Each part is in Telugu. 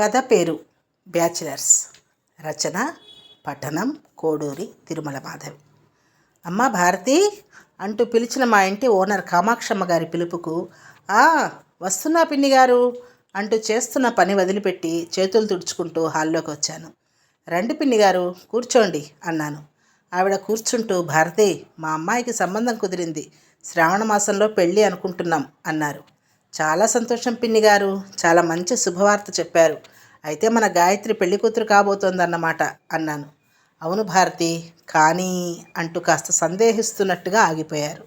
కథ పేరు బ్యాచిలర్స్. రచన పఠనం కోడూరి తిరుమల మాధవి. అమ్మ భారతి! అంటూ పిలిచిన మా ఇంటి ఓనర్ కామాక్షమ్మ గారి పిలుపుకు ఆ వస్తున్నా పిన్ని గారు! అంటూ చేస్తున్న పని వదిలిపెట్టి చేతులు తుడుచుకుంటూ హాల్లోకి వచ్చాను. రండి పిన్ని గారు కూర్చోండి అన్నాను. ఆవిడ కూర్చుంటూ భారతి మా అమ్మాయికి సంబంధం కుదిరింది. శ్రావణ మాసంలో పెళ్ళి అనుకుంటున్నాం అన్నారు. చాలా సంతోషం పిన్ని గారు. చాలా మంచి శుభవార్త చెప్పారు. అయితే మన గాయత్రి పెళ్ళి కూతురు కాబోతోందన్నమాట అన్నాను. అవును భారతి కానీ అంటూ కాస్త సందేహిస్తున్నట్టుగా ఆగిపోయారు.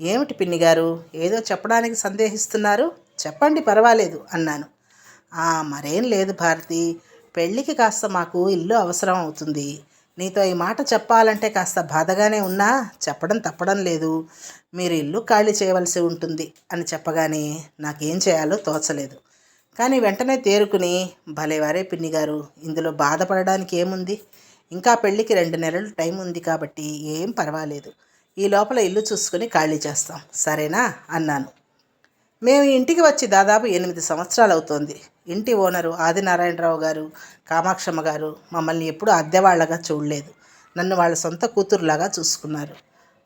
ఏమిటి పిన్ని గారు? ఏదో చెప్పడానికి సందేహిస్తున్నారు? చెప్పండి పర్వాలేదు అన్నాను. మరేం లేదు భారతి. పెళ్ళికి కాస్త మాకు ఇల్లు అవసరం అవుతుంది. నీతో ఈ మాట చెప్పాలంటే కాస్త బాధగానే ఉన్నా చెప్పడం తప్పడం లేదు. మీరు ఇల్లు ఖాళీ చేయవలసి ఉంటుంది అని చెప్పగానే నాకేం చేయాలో తోచలేదు. కానీ వెంటనే తేరుకుని భలేవారే పిన్ని గారు ఇందులో బాధపడడానికి ఏముంది? ఇంకా పెళ్ళికి రెండు నెలలు టైం ఉంది కాబట్టి ఏం పర్వాలేదు. ఈ లోపల ఇల్లు చూసుకుని ఖాళీ చేస్తాం. సరేనా? అన్నాను. మేము ఇంటికి వచ్చి దాదాపు ఎనిమిది సంవత్సరాలు అవుతోంది ఇంటి ఓనరు ఆదినారాయణరావు గారు కామాక్షమ్మ గారు మమ్మల్ని ఎప్పుడూ అద్దెవాళ్ళగా చూడలేదు. నన్ను వాళ్ళ సొంత కూతురులాగా చూసుకున్నారు.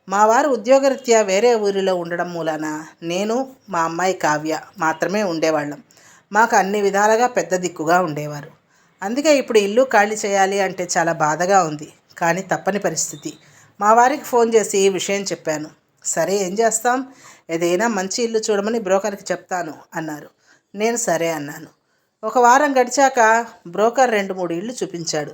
మా వారు ఉద్యోగరీత్యా వేరే ఊరిలో ఉండడం మూలాన నేను మా అమ్మాయి కావ్య మాత్రమే ఉండేవాళ్ళం. మాకు అన్ని విధాలుగా పెద్ద దిక్కుగా ఉండేవారు. అందుకే ఇప్పుడు ఇల్లు ఖాళీ చేయాలి అంటే చాలా బాధగా ఉంది. కానీ తప్పని పరిస్థితి. మా వారికి ఫోన్ చేసి ఈ విషయం చెప్పాను. సరే ఏం చేస్తాం? ఏదైనా మంచి ఇల్లు చూడమని బ్రోకర్కి చెప్తాను అన్నారు. నేను సరే అన్నాను. ఒక వారం గడిచాక బ్రోకర్ రెండు మూడు ఇళ్ళు చూపించాడు.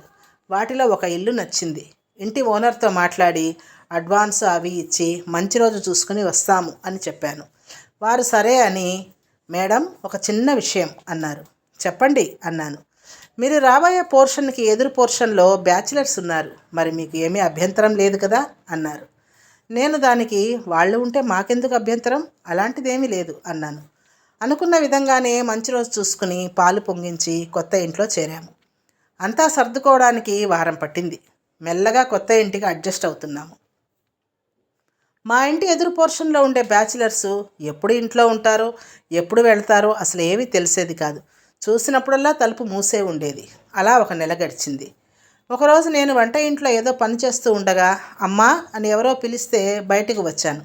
వాటిలో ఒక ఇల్లు నచ్చింది. ఇంటి ఓనర్తో మాట్లాడి అడ్వాన్స్ అవి ఇచ్చి మంచి రోజు చూసుకుని వస్తాము అని చెప్పాను. వారు సరే అని మేడం ఒక చిన్న విషయం అన్నారు. చెప్పండి అన్నాను. మీరు రాబోయే పోర్షన్కి ఎదురు పోర్షన్లో బ్యాచిలర్స్ ఉన్నారు. మరి మీకు ఏమీ అభ్యంతరం లేదు కదా అన్నారు. నేను దానికి వాళ్ళు ఉంటే మాకెందుకు అభ్యంతరం? అలాంటిదేమీ లేదు అన్నాను. అనుకున్న విధంగానే మంచి రోజు చూసుకుని పాలు పొంగించి కొత్త ఇంట్లో చేరాము. అంతా సర్దుకోవడానికి వారం పట్టింది. మెల్లగా కొత్త ఇంటికి అడ్జస్ట్ అవుతున్నాము. మా ఇంటి ఎదురు పోర్షన్లో ఉండే బ్యాచిలర్స్ ఎప్పుడు ఇంట్లో ఉంటారో ఎప్పుడు వెళ్తారో అసలు ఏమీ తెలిసేది కాదు. చూసినప్పుడల్లా తలుపు మూసే ఉండేది. అలా ఒక నెల గడిచింది. ఒకరోజు నేను వంట ఇంట్లో ఏదో పని చేస్తూ ఉండగా అమ్మా అని ఎవరో పిలిస్తే బయటకు వచ్చాను.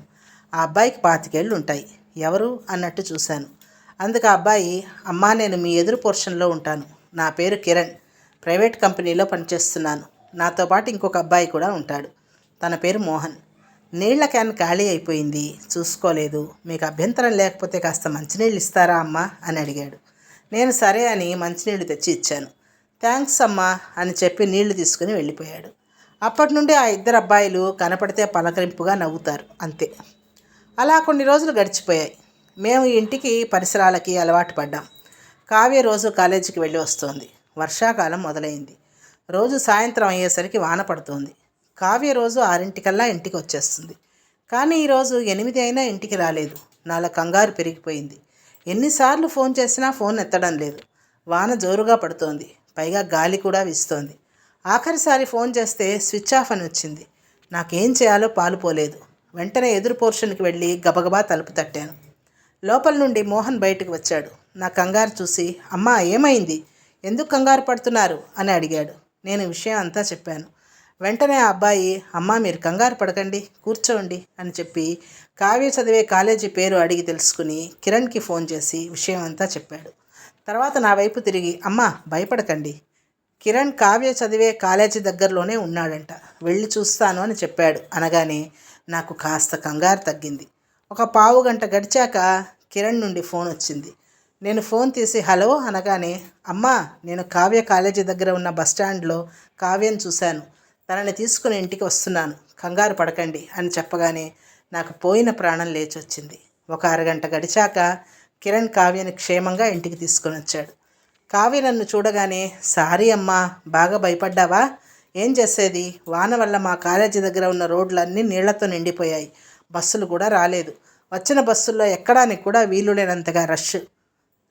ఆ అబ్బాయికి పాతికేళ్ళు ఉంటాయి. ఎవరు? అన్నట్టు చూశాను. అందుకు ఆ అబ్బాయి అమ్మా నేను మీ ఎదురు పోర్షన్లో ఉంటాను. నా పేరు కిరణ్. ప్రైవేట్ కంపెనీలో పనిచేస్తున్నాను. నాతో పాటు ఇంకొక అబ్బాయి కూడా ఉంటాడు. తన పేరు మోహన్. నీళ్ళ క్యాన్ ఖాళీ అయిపోయింది. చూసుకోలేదు. మీకు అభ్యంతరం లేకపోతే కాస్త మంచినీళ్ళు ఇస్తారా అమ్మా? అని అడిగాడు. నేను సరే అని మంచినీళ్ళు తెచ్చి ఇచ్చాను. థ్యాంక్స్ అమ్మా అని చెప్పి నీళ్ళు తీసుకుని వెళ్ళిపోయాడు. అప్పటి నుండి ఆ ఇద్దరు అబ్బాయిలు కనపడితే పలకరింపుగా నవ్వుతారు. అంతే. అలా కొన్ని రోజులు గడిచిపోయాయి. మేము ఇంటికి పరిసరాలకి అలవాటు పడ్డాం. కావ్య రోజు కాలేజీకి వెళ్ళి వస్తోంది. వర్షాకాలం మొదలైంది. రోజు సాయంత్రం అయ్యేసరికి వాన పడుతోంది. కావ్య రోజు ఆరింటికల్లా ఇంటికి వచ్చేస్తుంది. కానీ ఈరోజు ఎనిమిది అయినా ఇంటికి రాలేదు. నాలో కంగారు పెరిగిపోయింది. ఎన్నిసార్లు ఫోన్ చేసినా ఫోన్ ఎత్తడం లేదు. వాన జోరుగా పడుతోంది. పైగా గాలి కూడా వీస్తోంది. ఆఖరిసారి ఫోన్ చేస్తే స్విచ్ ఆఫ్ అని వచ్చింది. నాకేం చేయాలో పాలుపోలేదు. వెంటనే ఎదురు పోర్షన్కి వెళ్ళి గబగబా తలుపు తట్టాను. లోపల నుండి మోహన్ బయటకు వచ్చాడు. నా కంగారు చూసి అమ్మా ఏమైంది? ఎందుకు కంగారు పడుతున్నారు? అని అడిగాడు. నేను విషయం అంతా చెప్పాను. వెంటనే ఆ అబ్బాయి అమ్మ మీరు కంగారు పడకండి కూర్చోండి అని చెప్పి కావ్య చదివే కాలేజీ పేరు అడిగి తెలుసుకుని కిరణ్కి ఫోన్ చేసి విషయం అంతా చెప్పాడు. తర్వాత నా వైపు తిరిగి అమ్మా భయపడకండి. కిరణ్ కావ్య చదివే కాలేజీ దగ్గరలోనే ఉన్నాడంట. వెళ్ళి చూస్తాను అని చెప్పాడు. అనగానే నాకు కాస్త కంగారు తగ్గింది. ఒక పావు గంట గడిచాక కిరణ్ నుండి ఫోన్ వచ్చింది. నేను ఫోన్ తీసి హలో అనగానే అమ్మా నేను కావ్య కాలేజీ దగ్గర ఉన్న బస్ స్టాండ్లో కావ్యను చూశాను. తనని తీసుకుని ఇంటికి వస్తున్నాను. కంగారు పడకండి అని చెప్పగానే నాకు పోయిన ప్రాణం లేచి వచ్చింది ఒక అరగంట గడిచాక కిరణ్ కావ్యని క్షేమంగా ఇంటికి తీసుకొని వచ్చాడు. కావ్య నన్ను చూడగానే సారీ అమ్మా బాగా భయపడ్డావా? ఏం చేసేది? వాన వల్ల మా కాలేజీ దగ్గర ఉన్న రోడ్లన్నీ నీళ్ళతో నిండిపోయాయి. బస్సులు కూడా రాలేదు. వచ్చిన బస్సుల్లో ఎక్కడానికి కూడా వీలు లేనంతగా రష్.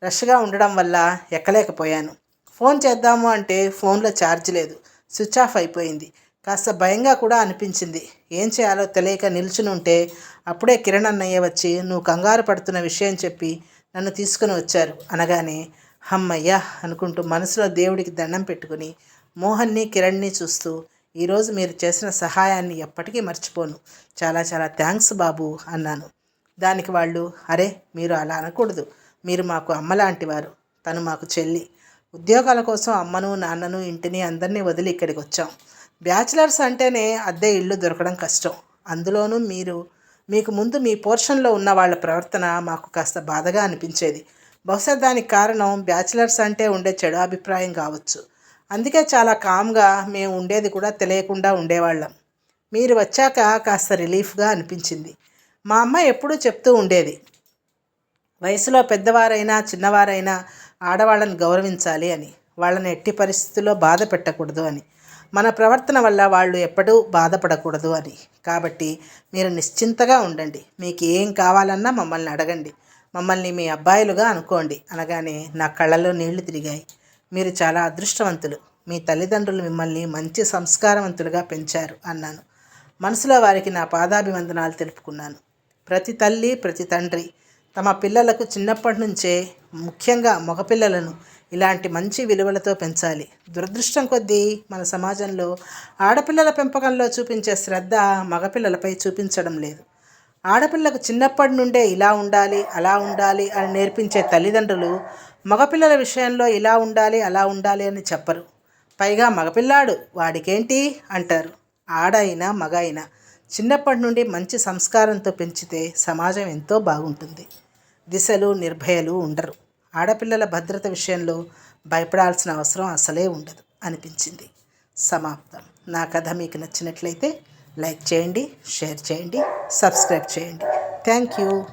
రష్గా ఉండడం వల్ల ఎక్కలేకపోయాను. ఫోన్ చేద్దాము అంటే ఫోన్లో ఛార్జ్ లేదు. స్విచ్ ఆఫ్ అయిపోయింది. కాస్త భయంగా కూడా అనిపించింది. ఏం చేయాలో తెలియక నిల్చుని ఉంటే అప్పుడే కిరణ్ అన్నయ్య వచ్చి నువ్వు కంగారు పడుతున్న విషయం చెప్పి నన్ను తీసుకుని వచ్చారు అనగానే హమ్మయ్యా అనుకుంటూ మనసులో దేవుడికి దండం పెట్టుకుని మోహన్ని కిరణ్ని చూస్తూ ఈరోజు మీరు చేసిన సహాయాన్ని ఎప్పటికీ మర్చిపోను. చాలా చాలా థ్యాంక్స్ బాబు అన్నాను. దానికి వాళ్ళు అరే మీరు అలా అనకూడదు. మీరు మాకు అమ్మలాంటి వారు. తను మాకు చెల్లి. ఉద్యోగాల కోసం అమ్మను నాన్నను ఇంటిని అందరినీ వదిలి ఇక్కడికి వచ్చాం. బ్యాచిలర్స్ అంటేనే అద్దె ఇల్లు దొరకడం కష్టం. అందులోనూ మీరు మీకు ముందు మీ పోర్షన్లో ఉన్న వాళ్ళ ప్రవర్తన మాకు కాస్త బాధగా అనిపించేది. బహుశా దానికి కారణం బ్యాచిలర్స్ అంటే ఉండే చెడు అభిప్రాయం కావచ్చు. అందుకే చాలా కామ్గా మేము ఉండేది కూడా తెలియకుండా ఉండేవాళ్ళం. మీరు వచ్చాక కాస్త రిలీఫ్గా అనిపించింది. మా అమ్మ ఎప్పుడూ చెప్తూ ఉండేది. వయసులో పెద్దవారైనా చిన్నవారైనా ఆడవాళ్ళని గౌరవించాలి అని వాళ్ళని ఎట్టి పరిస్థితుల్లో బాధ పెట్టకూడదు అని. మన ప్రవర్తన వల్ల వాళ్ళు ఎప్పుడూ బాధపడకూడదు అని. కాబట్టి మీరు నిశ్చింతగా ఉండండి. మీకు ఏం కావాలన్నా మమ్మల్ని అడగండి. మమ్మల్ని మీ అబ్బాయిలుగా అనుకోండి. అనగానే నా కళ్ళలో నీళ్ళు తిరిగాయి. మీరు చాలా అదృష్టవంతులు. మీ తల్లిదండ్రులు మిమ్మల్ని మంచి సంస్కారవంతులుగా పెంచారు అన్నాను. మనసులో వారికి నా పాదాభివందనాలు తెలుపుకున్నాను. ప్రతి తల్లి ప్రతి తండ్రి తమ పిల్లలకు చిన్నప్పటి నుంచే ముఖ్యంగా మగపిల్లలను ఇలాంటి మంచి విలువలతో పెంచాలి. దురదృష్టం కొద్దీ మన సమాజంలో ఆడపిల్లల పెంపకంలో చూపించే శ్రద్ధ మగపిల్లలపై చూపించడం లేదు. ఆడపిల్లకు చిన్నప్పటి నుండే ఇలా ఉండాలి అలా ఉండాలి అని నేర్పించే తల్లిదండ్రులు మగపిల్లల విషయంలో ఇలా ఉండాలి అలా ఉండాలి అని చెప్పరు. పైగా మగపిల్లాడు వాడికేంటి అంటారు. ఆడ అయినా మగ అయినా చిన్నప్పటి నుండి మంచి సంస్కారంతో పెంచితే సమాజం ఎంతో బాగుంటుంది. దిశలు నిర్భయలు ఉండరు. ఆడపిల్లల భద్రత విషయంలో భయపడాల్సిన అవసరం అసలే ఉండదు అనిపించింది. సమాప్తం. నా కథ మీకు నచ్చినట్లయితే లైక్ చేయండి షేర్ చేయండి సబ్స్క్రైబ్ చేయండి. Thank you.